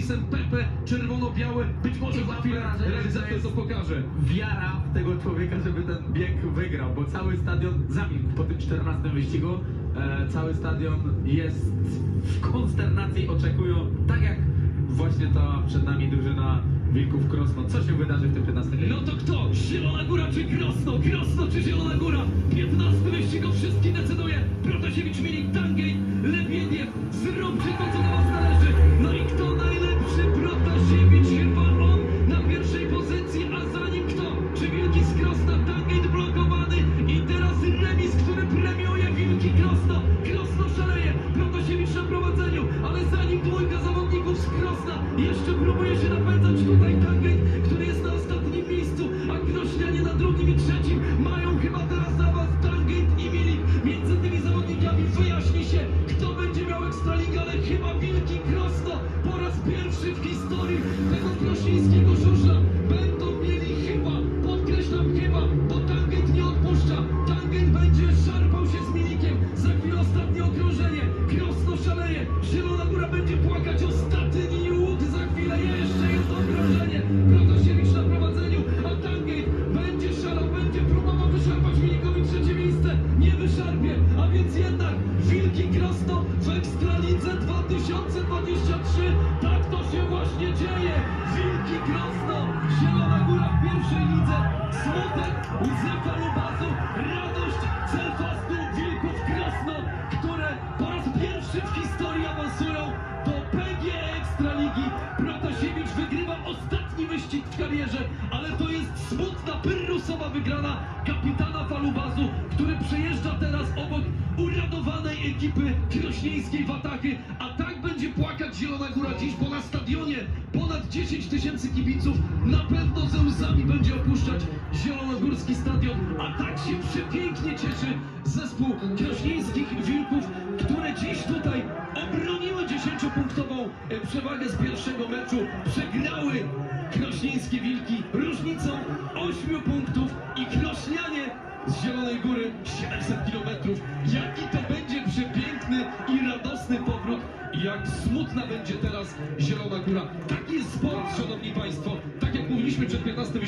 podpisem Pepe, czerwono-białe. Być może za chwilę realizator to pokaże. wiara w tego człowieka, żeby ten bieg wygrał, bo cały stadion zamilkł po tym 14 wyścigu. E, cały stadion jest w konsternacji, oczekują, tak jak właśnie ta przed nami drużyna Wilków Krosno. Co się wydarzy w tym 15 No to kto? Zielona Góra czy Krosno? Krosno czy Zielona Góra? 15 wyścig o wszystkim decyduje. Protasiewicz, Milik, Tangej, Lebiediew. Zróbcie to, co do was Między tymi zawodnikami wyjaśni się, kto będzie miał Ekstraligę, ale chyba Wilki Krosno po raz pierwszy w historii tego krośnieńskiego żużla będą mieli chyba, podkreślam chyba, bo Tangent nie odpuszcza. Tangent będzie szarpał się z Milikiem. Za chwilę ostatnie okrążenie. Krosno szaleje. Zielona Góra będzie płakać. Ostatni wyszarpie. A więc jednak Wilki Krosno w Ekstralidze 2023. Tak to się właśnie dzieje. Wilki Krosno. Zielona Góra w pierwszej lidze. Smutek, łzy falubazu, radość Celfastu Wilków Krosno, które po raz pierwszy w historii awansują karierze, ale to jest smutna, pyrrusowa wygrana kapitana falubazu, który przejeżdża teraz obok uradowanej ekipy krośnieńskiej Watachy, a tak będzie płakać Zielona Góra dziś, bo na stadionie ponad 10 tysięcy kibiców na pewno ze łzami będzie opuszczać Zielonogórski Stadion, a tak się przepięknie cieszy zespół krośnieńskich Wilków, które dziś tutaj obroniły 10-punktową e, przewagę z pierwszego meczu, przegrały krośnieńskie Wilki różnicą 8 punktów i krośnianie z Zielonej Góry 700 kilometrów. Jaki to będzie przepiękny i radosny powrót jak smutna będzie teraz Zielona Góra. Taki jest sport, szanowni państwo. Tak jak mówiliśmy przed 15